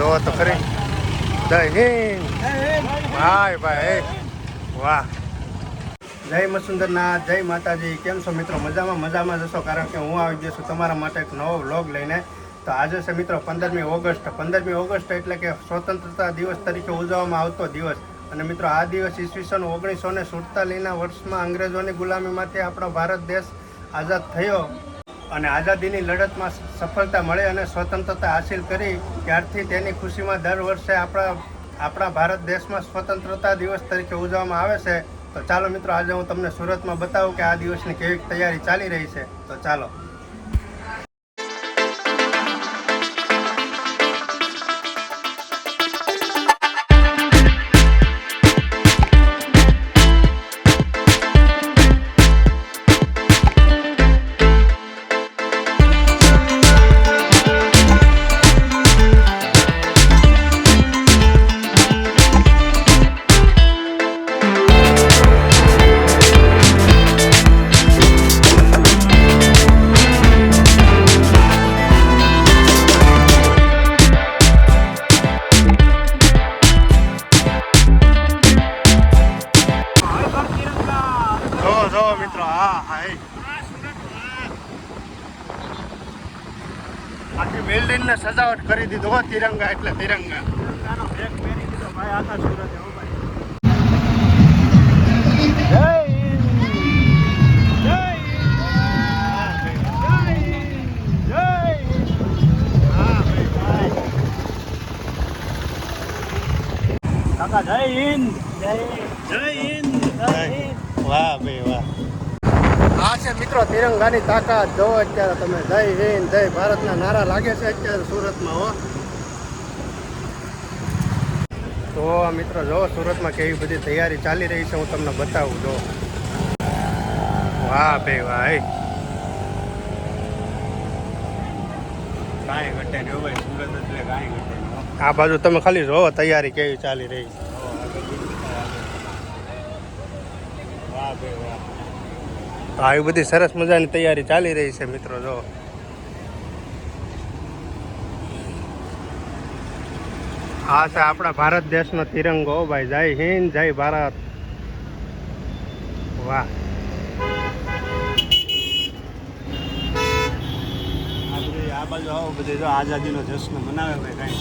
જોવો તો ખરી. જય હિન્દ. ભાઈ ભાઈ વાહ. જય મસુંદરનાથ જય માતાજી. કેમ છો મિત્રો? મજામાં મજામાં જશો કારણ કે હું આવી ગયો છું તમારા માટે એક નવો વ્લોગ લઈને. તો આજે છે મિત્રો પંદરમી ઓગસ્ટ. પંદરમી ઓગસ્ટ એટલે કે સ્વતંત્રતા દિવસ તરીકે ઉજવવામાં આવતો દિવસ. અને મિત્રો, આ દિવસ ઈસવીસન ઓગણીસો ને સુડતાલીસના વર્ષમાં અંગ્રેજોની ગુલામીમાંથી આપણો ભારત દેશ આઝાદ થયો. અને આઝાદીની લડતમાં સફળતા મળી અને સ્વતંત્રતા હાસિલ કરી, ત્યારથી તેની ખુશીમાં દર વર્ષે આપણા આપણા ભારત દેશમાં સ્વતંત્રતા દિવસ તરીકે ઉજવવામાં આવે છે. તો ચાલો મિત્રો, આજે હું તમને સુરતમાં બતાવું કે આ દિવસની કેવી તૈયારી ચાલી રહી છે. તો ચાલો. સજાવટ કરી દીધો હો તિરંગા એટલે તિરંગા. કાકા જય હિન્દ. જય હિન્દ. જય હિન્દ વાહ ભાઈ વાહ. છે મિત્રો તિરંગાની તાકાત જો અત્યારે તમે. જય હિન્દ જય ભારતના નારા લાગે છે અત્યારે સુરતમાં હો. તો મિત્રો જો સુરતમાં કેવી બધી તૈયારી ચાલી રહી છે હું તમને બતાવું જો. વાહ ભાઈ વાહ. કાંઈ ઘટે નહીં ભાઈ સુરત એટલે કાંઈ ઘટે આ બાજુ તમે ખાલી જોવો તૈયારી કેવી ચાલી રહી છે. વાહ ભાઈ વાહ. આવી બધી સરસ મજાની તૈયારી ચાલી રહી છે મિત્રો, જો. આ છે આપણા ભારત દેશનો તિરંગો ભાઈ. જય હિન્દ, જય ભારત. વાહ. આ બાજુ આવો બધી, જો આઝાદીનો જશ્ન મનાવે ભાઈ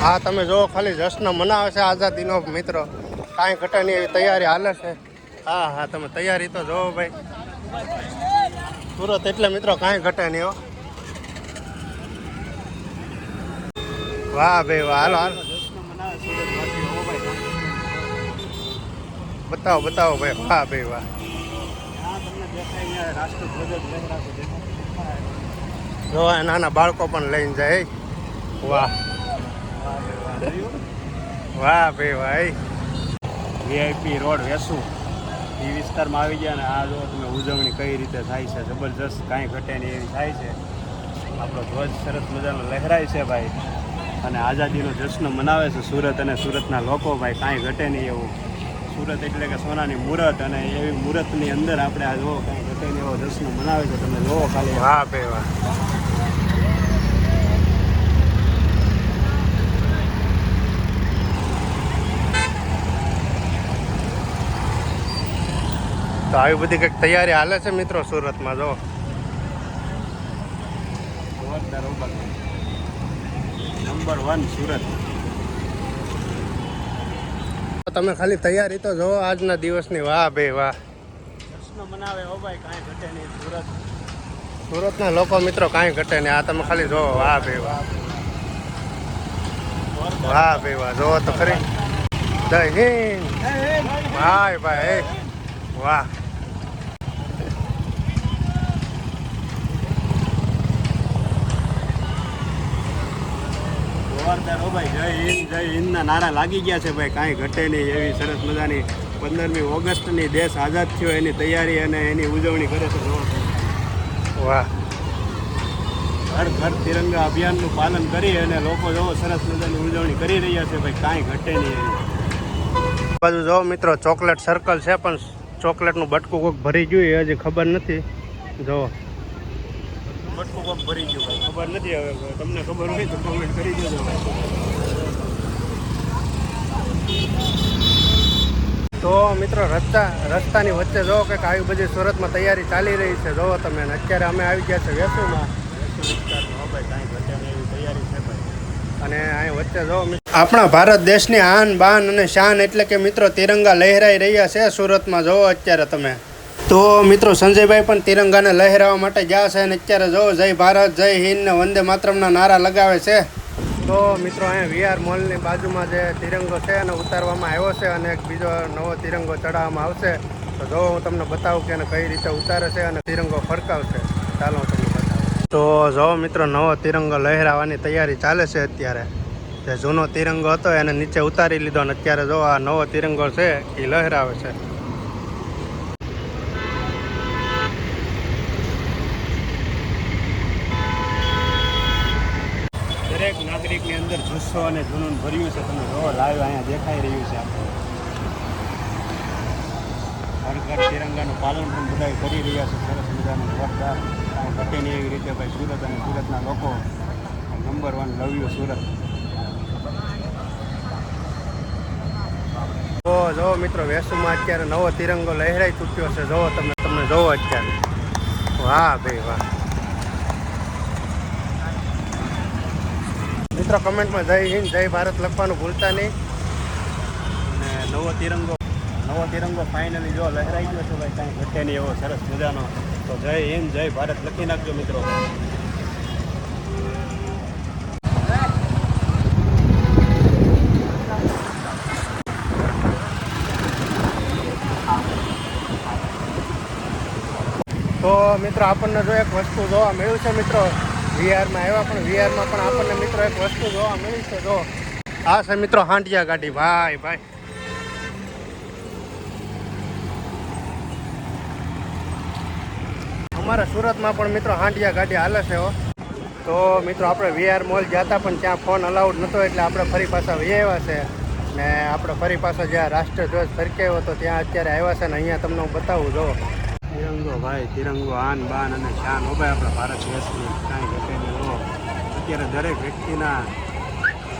હા, તમે જો ખાલી જશ્ન મનાવે છે આઝાદીનો, મિત્રો. કાંઈ ઘટે એવી તૈયારી હાલે છે. હા હા, તમે તૈયારી તો જોવો ભાઈ. સુરત એટલે મિત્રો કાંઈ ઘટે નહીં હો. વાહ ભાઈ વાહ, હાલો હાલો. બતાવો બતાવો ભાઈ, વાહ ભાઈ વાહ. આ તમને દેખાય અહીંયા રાષ્ટ્રધ્વજ જ લહેરાતો દેખાય જો નાના બાળકો પણ લઈને જાય વાહ. વાહ ભાઈ વાહ વીઆઈપી રોડ વેસુ. એ વિસ્તારમાં આવી ગયા ને આ જો તમે ઉજવણી કઈ રીતે થાય છે, જબરજસ્ત કાંઈ ઘટે નહીં એવી થાય છે. આપણો ધ્વજ સરસ મજાનો લહેરાય છે ભાઈ. અને આઝાદીનો જશ્ન મનાવે છે સુરત અને સુરતના લોકો ભાઈ, કાંઈ ઘટે નહીં એવું. સુરત એટલે કે સોનાની મૂરત અને એવી મૂરતની અંદર આપણે આ જોવો કાંઈ ઘટે નહીં એવો જશ્ન મનાવે છે. તમે જોવો ખાલી. વાહ ભાઈ વાહ. તો આવી બધી કંઈક તૈયારી હાલે છે મિત્રો સુરતમાં જો નંબર વન સુરત. તમે ખાલી તૈયારી તો જો આજના દિવસની. વાહ ભાઈ વાહ. મનાવે હો ભાઈ કાંઈ ઘટે નહીં સુરત. સુરતના લોકો મિત્રો કાંઈ ઘટે નહીં. આ તમે ખાલી જો વાહ ભાઈ વાહ. વાહ ભાઈ વાહ. જો તો ખરી. જય હિન્દ. ભાઈ ભાઈ વાહ. ભાઈ. જય હિન્દ જય હિન્દના નારા લાગી ગયા છે ભાઈ. કાંઈ ઘટે નહીં એવી સરસ મજાની પંદરમી ઓગસ્ટની દેશ આઝાદ થયો એની તૈયારી અને એની ઉજવણી કરે છે વાહ. ઘર ઘર તિરંગા અભિયાનનું પાલન કરી અને લોકો જોવો સરસ મજાની ઉજવણી કરી રહ્યા છે ભાઈ. કાંઈ ઘટે નહીં એવી. બાજુ જો મિત્રો ચોકલેટ સર્કલ છે પણ ચોકલેટનું બટકું કોક ભરી ગયું હજી ખબર નથી. જો બટકું કોક ભરી ગયું ખબર નથી હવે તમને ખબર હોય તો કોમેન્ટ કરી દેજો તો મિત્રો રસ્તા રસ્તાની વચ્ચે જો કે આવી બધી સુરતમાં તૈયારી ચાલી રહી છે. જોવો તમે અત્યારે અમે આવી ગયા છે વેસુમાં. અને અહીં વચ્ચે જો આપણા ભારત દેશની આન, બાન અને શાન એટલે કે મિત્રો તિરંગા લહેરાઈ રહ્યા છે સુરતમાં. જોવો અત્યારે તમે. તો મિત્રો સંજયભાઈ પણ તિરંગાને લહેરાવા માટે ગયા છે અને અત્યારે જો જય ભારત, જય હિન્દ ને વંદે માતરમના નારા લગાવે છે. તો મિત્રો અહીંયા વીઆર મોલની બાજુમાં જે તિરંગો છે એને ઉતારવામાં આવ્યો છે અને એક બીજો નવો તિરંગો ચડાવવામાં આવશે. તો જો હું તમને બતાવું કે એને કઈ રીતે ઉતારે છે અને તિરંગો ફરકાવશે. ચાલો તમને બતાવું. તો જો મિત્રો, નવો તિરંગો લહેરાવાની તૈયારી ચાલે છે અત્યારે. જે જૂનો તિરંગો હતો એને નીચે ઉતારી લીધો અને અત્યારે જો આ નવો તિરંગો છે, એ લહેરાવે છે. દરેક નાગરિકની અંદર જુસ્સો અને જુનૂન ભર્યું છે. તમે જોવો લાઈવ અહીંયા દેખાઈ રહ્યું છે હર ઘર તિરંગાનું પાલન પણ બધા કરી રહ્યા છે. સરસ મજાનું જવાબદાર ઘટેની એવી રીતે ભાઈ સુરત અને સુરતના લોકો નંબર વન લવ્યું સુરત. તો જો મિત્રો, વેસુમાં અત્યારે નવો તિરંગો લહેરાઈ ચૂક્યો છે. જોવો તમે તમે જોવો અત્યારે. વાહ ભાઈ વાહ. મિત્રો, કમેન્ટમાં જય હિન્દ, જય ભારત લખવાનું ભૂલતા નહીં. અને નવો તિરંગો નવો તિરંગો ફાઇનલી જો લહેરાઈ ગયો છે ભાઈ, કાંઈ ઘટે નહીં એવો સરસ મજાનો. તો જય હિન્દ, જય ભારત. લખી નાખજો મિત્રો. તો મિત્રો, આપણને જો એક વસ્તુ જોવા મળ્યું છે મિત્રો વીઆરમાં આવ્યા પણ વીઆરમાં પણ આપણને મિત્રો એક વસ્તુ જોવા મળી છે જો. આ છે મિત્રો હાંડિયા ગાડી. ભાઈ ભાઈ. અમારા સુરતમાં પણ મિત્રો હાંડિયા ગાડી હાલે છે હો. તો મિત્રો, આપણે વીઆર મોલ જતા પણ ત્યાં ફોન અલાઉડ નહોતો, એટલે આપણે ફરી પાછા વહી આવ્યા છે. ને આપણે ફરી પાછા જ્યાં રાષ્ટ્રધ્વજ ફરકાવ્યો હતો, ત્યાં અત્યારે આવ્યા છે ને અહીંયા તમને હું બતાવું, જો. તિરંગો ભાઈ, તિરંગો આન બાન અને શાન. હો ભાઈ, આપણા ભારત દેશની કાંઈ ઘટે નહીં, હો. અત્યારે દરેક વ્યક્તિના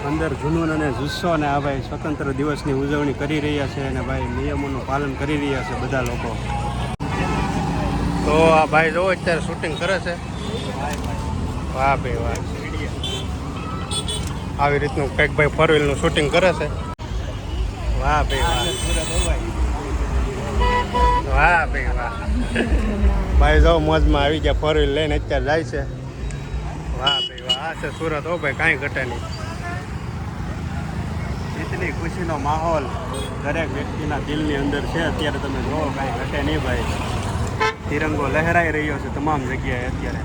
અંદર જુનૂન અને જુસ્સો અને આ ભાઈ સ્વતંત્ર દિવસની ઉજવણી કરી રહ્યા છે અને ભાઈ નિયમોનું પાલન કરી રહ્યા છે બધા લોકો. તો આ ભાઈ જો અત્યારે શૂટિંગ કરે છે. વાહ ભાઈ, વાહ. આવી રીતનું કંઈક ભાઈ ફોર વ્હીલનું શૂટિંગ કરે છે. વાહ ભાઈ, વાહ. વાહ ભાઈ વાહ. ભાઈ જો મોજમાં આવી ગયા ફોર વ્હીલ લઈને અત્યારે જાય છે. વાહ ભાઈ વાહ આ છે સુરત. હો ભાઈ કાંઈ ઘટે નહીં. એટલી ખુશીનો માહોલ દરેક વ્યક્તિના દિલની અંદર છે. અત્યારે તમે જુઓ કાંઈ ઘટે નહીં ભાઈ. તિરંગો લહેરાઈ રહ્યો છે તમામ જગ્યાએ અત્યારે.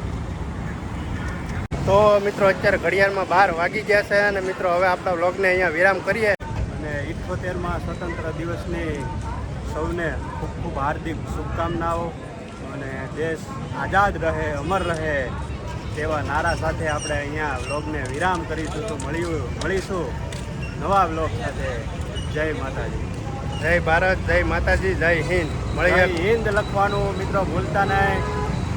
તો મિત્રો અત્યારે ઘડિયાળમાં બાર વાગી ગયા છે અને મિત્રો હવે આપણા વ્લોગને અહીંયા વિરામ કરીએ. અને ઇઠોતેરમાં સ્વતંત્ર દિવસની સૌને ખૂબ ખૂબ હાર્દિક શુભકામનાઓ અને દેશ આઝાદ રહે અમર રહે તેવા નારા સાથે આપણે અહીંયા વ્લોગને વિરામ કરીશું તો મળ્યું મળીશું નવા વ્લોગ સાથે. જય માતાજી. જય ભારત જય માતાજી જય હિન્દ. મળીએ. હિન્દ લખવાનું મિત્રો ભૂલતા નહીં.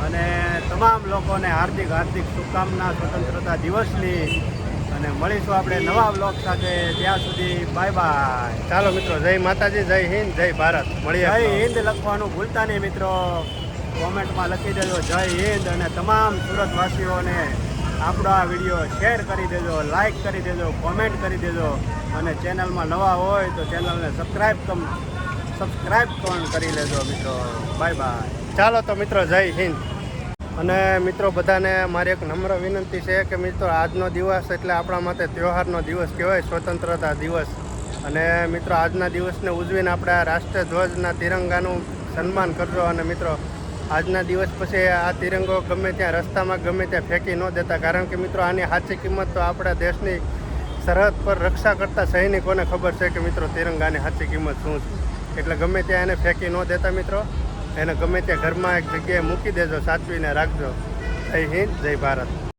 અને તમામ લોકોને હાર્દિક હાર્દિક શુભકામના સ્વતંત્રતા દિવસની. અને મળીશું આપણે નવા વ્લોગ સાથે. ત્યાં સુધી બાય બાય ચાલો મિત્રો જય માતાજી જય હિન્દ જય ભારત. મળીએ જય હિન્દ લખવાનું ભૂલતા નહીં મિત્રો. કોમેન્ટમાં લખી દેજો જય હિન્દ અને તમામ સુરતવાસીઓને આપણો આ વીડિયો શેર કરી દેજો લાઈક કરી દેજો કોમેન્ટ કરી દેજો. અને ચેનલમાં નવા હોય તો ચેનલને સબસ્ક્રાઈબ કમ સબસ્ક્રાઈબ પણ કરી લેજો મિત્રો. બાય બાય ચાલો તો મિત્રો જય હિન્દ. અને મિત્રો, બધાને મારી એક નમ્ર વિનંતી છે કે મિત્રો, આજનો દિવસ એટલે આપણા માટે તહેવારનો દિવસ કહેવાય, સ્વતંત્રતા દિવસ. અને મિત્રો, આજના દિવસને ઉજવીને આપણે રાષ્ટ્રધ્વજના તિરંગાનું સન્માન કરજો. અને મિત્રો, આજના દિવસ પછી આ તિરંગો ગમે ત્યાં રસ્તામાં, ગમે ત્યાં ફેંકી ન દેતા. કારણ કે મિત્રો, આની સાચી કિંમત તો આપણા દેશની સરહદ પર રક્ષા કરતા સૈનિકોને ખબર છે કે મિત્રો, તિરંગાની સાચી કિંમત શું છે. એટલે ગમે ત્યાં એને ફેંકી ન દેતા મિત્રો. એને ગમે ત્યાં ઘરમાં એક જગ્યાએ મૂકી દેજો સાચવીને રાખજો. જય હિન્દ જય ભારત.